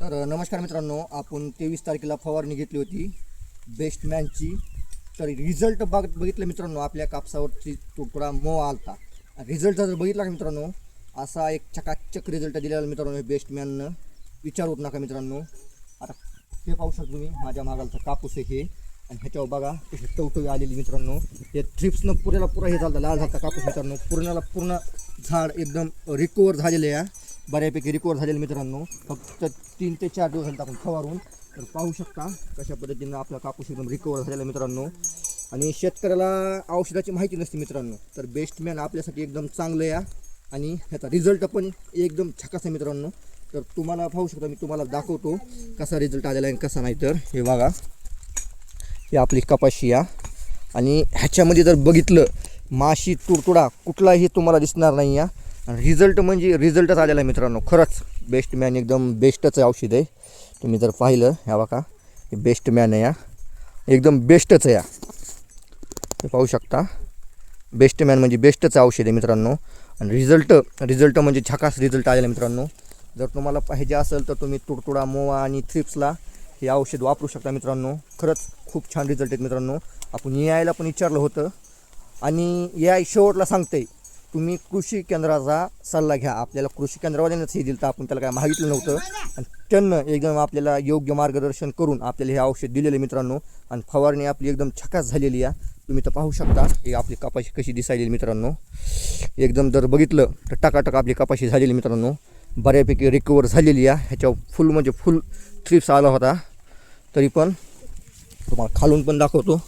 तर नमस्कार मित्रांनो आपण तेवीस तारखेला फवारणी घेतली होती. बेस्ट मॅनची तर रिझल्ट बघ बघितलं मित्रांनो आपल्या कापसावरची तुकडा मो आलता. रिझल्ट जर बघितला का मित्रांनो असा एक चकाचक रिझल्ट दिलेला मित्रांनो बेस्ट मॅननं होत नका मित्रांनो. आता हे पाहू शकता तुम्ही माझ्या मागालचा कापूस आहे हे. आणि ह्याच्यावर बघा कशी टवटवी आलेली मित्रांनो. हे ट्रिप्सनं पुऱ्याला पुरा हे झालं लाल झाला कापूस मित्रांनो. पूर्णाला पूर्ण झाड एकदम रिकवर झालेलं आहे बऱ्यापैकी रिकवर झालेलं मित्रांनो. फक्त तीन ते चार दिवस झाले आपण फवारून. तर पाहू शकता कशा पद्धतीनं आपला कापूस एकदम रिकवर झालेला मित्रांनो. आणि शेतकऱ्याला औषधाची माहिती नसते मित्रांनो. तर बेस्टमॅन आपल्यासाठी एकदम चांगलं या आणि ह्याचा रिझल्ट पण एकदम छकास आहे मित्रांनो. तर तुम्हाला पाहू शकता मी तुम्हाला दाखवतो कसा रिझल्ट आलेला आहे आणि कसा नाही तर. हे बघा. ही आपली कपाशी या आणि ह्याच्यामध्ये जर बघितलं माशी तुडतुडा कुठलाही तुम्हाला दिसणार नाही या रिझल्ट म्हणजे रिझल्टच आलेला आहे मित्रांनो खरंच. बेस्ट मॅन एकदम बेस्टच औषध आहे. तुम्ही जर पाहिलं ह्या बघा हे बेस्ट मॅन आहे या. एकदम बेस्टच आहे या. हे पाहू शकता. बेस्ट मॅन म्हणजे बेस्टच औषध आहे मित्रांनो. आणि रिझल्ट रिझल्ट म्हणजे झकास रिझल्ट आलेला मित्रांनो. जर तुम्हाला पाहिजे असेल तर तुम्ही तुडतुडा मोवा आणि थ्रिप्सला हे औषध वापरू शकता मित्रांनो. खरंच खूप छान रिझल्ट आहेत मित्रांनो. आपण यायला पण विचारलं होतं. आणि या शेवटला सांगते तुम्ही कृषी केंद्राचा सल्ला घ्या. आपल्याला कृषी केंद्रावाल्यांनाच हे दिलं तर आपण त्याला काय मागितलं नव्हतं. आणि त्यांना एकदम आपल्याला योग्य मार्गदर्शन करून आपल्याला हे औषध दिलेलं मित्रांनो. आणि फवारणी आपली एकदम छकास झालेली आहे. तुम्ही तर पाहू शकता हे आपली कपाशी कशी दिसायली मित्रांनो. एकदम जर बघितलं तर टाकाटक आपली कपाशी झालेली मित्रांनो. बऱ्यापैकी रिकवर झालेली आहे. ह्याच्यावर फुल म्हणजे फुल थ्रिप्स आला होता. तरी पण तुम्हाला खालून पण दाखवतो.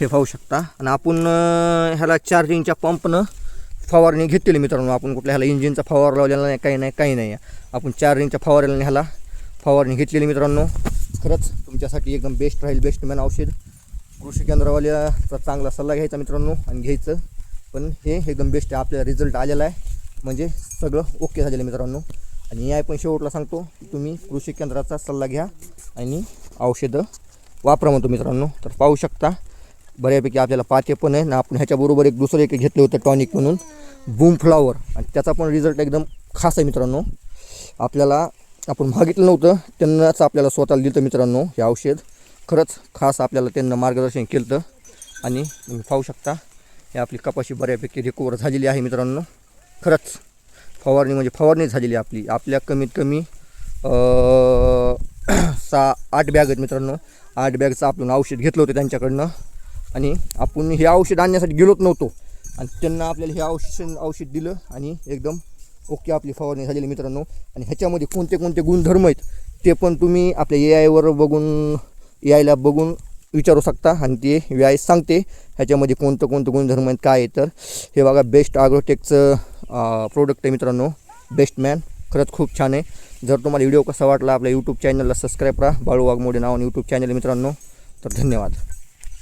हे पाहू शकता. आणि आपण ह्याला चार्जिंगच्या पंपनं फवारणी घेतलेली मित्रांनो. आपण कुठल्या ह्याला इंजिनचा फवार लावलेला नाही काही नाही काही नाही. आपण चार्जिंगच्या फवारल्याने ह्याला फवारणी घेतलेली मित्रांनो. खरंच तुमच्यासाठी एकदम बेस्ट राहील बेस्ट मॅन औषध. कृषी केंद्रवाल्याचा चांगला सल्ला घ्यायचा मित्रांनो आणि घ्यायचं. पण हे एकदम बेस्ट आहे. आपल्याला रिझल्ट आलेला आहे. म्हणजे सगळं ओके झालेलं आहे मित्रांनो. आणि या पण शेवटला सांगतो की तुम्ही कृषी केंद्राचा सल्ला घ्या आणि औषधं वापरा म्हणतो मित्रांनो. तर पाहू शकता. बऱ्यापैकी आपल्याला पाते पण आहे. ना आपण ह्याच्याबरोबर एक दुसरं एक घेतलं होतं टॉनिक म्हणून. बूम फ्लावर आणि त्याचा पण रिझल्ट एकदम खास आहे मित्रांनो. आपल्याला आपण मागितलं नव्हतं. त्यांनाच आपल्याला स्वतःला दिलं मित्रांनो हे औषध. खरंच खास आपल्याला त्यांना मार्गदर्शन केलं आणि तुम्ही पाहू शकता हे आपली कपाशी बऱ्यापैकी रिकवर झालेली आहे मित्रांनो. खरंच फवारणी म्हणजे फवारणी झालेली आहे आपली. आपल्या कमीत कमी सहा आठ बॅग आहेत मित्रांनो. आठ बॅगचं आपण औषध घेतलं होतं त्यांच्याकडनं. आणि आपण हे औषध आणण्यासाठी गेलोच नव्हतो. आणि त्यांना आपल्याला हे औषध औषध दिलं आणि एकदम ओके आपली फवारणी झालेली मित्रांनो. आणि ह्याच्यामध्ये कोणते कोणते गुणधर्म आहेत ते पण तुम्ही आपल्या ए आयवर बघून ए आयला बघून विचारू शकता. आणि ते ए आय सांगते ह्याच्यामध्ये कोणतं कोणतं गुणधर्म आहेत काय आहे तर. हे बघा बेस्ट आग्रोटेकचं प्रोडक्ट आहे मित्रांनो. बेस्ट मॅन खरंच खूप छान आहे. जर तुम्हाला व्हिडिओ कसा वाटला आपल्या यूट्यूब चॅनलला सबस्क्राईब करा. बाळू वाघमोडे नावाने यूट्यूब चॅनल मित्रांनो. तर धन्यवाद.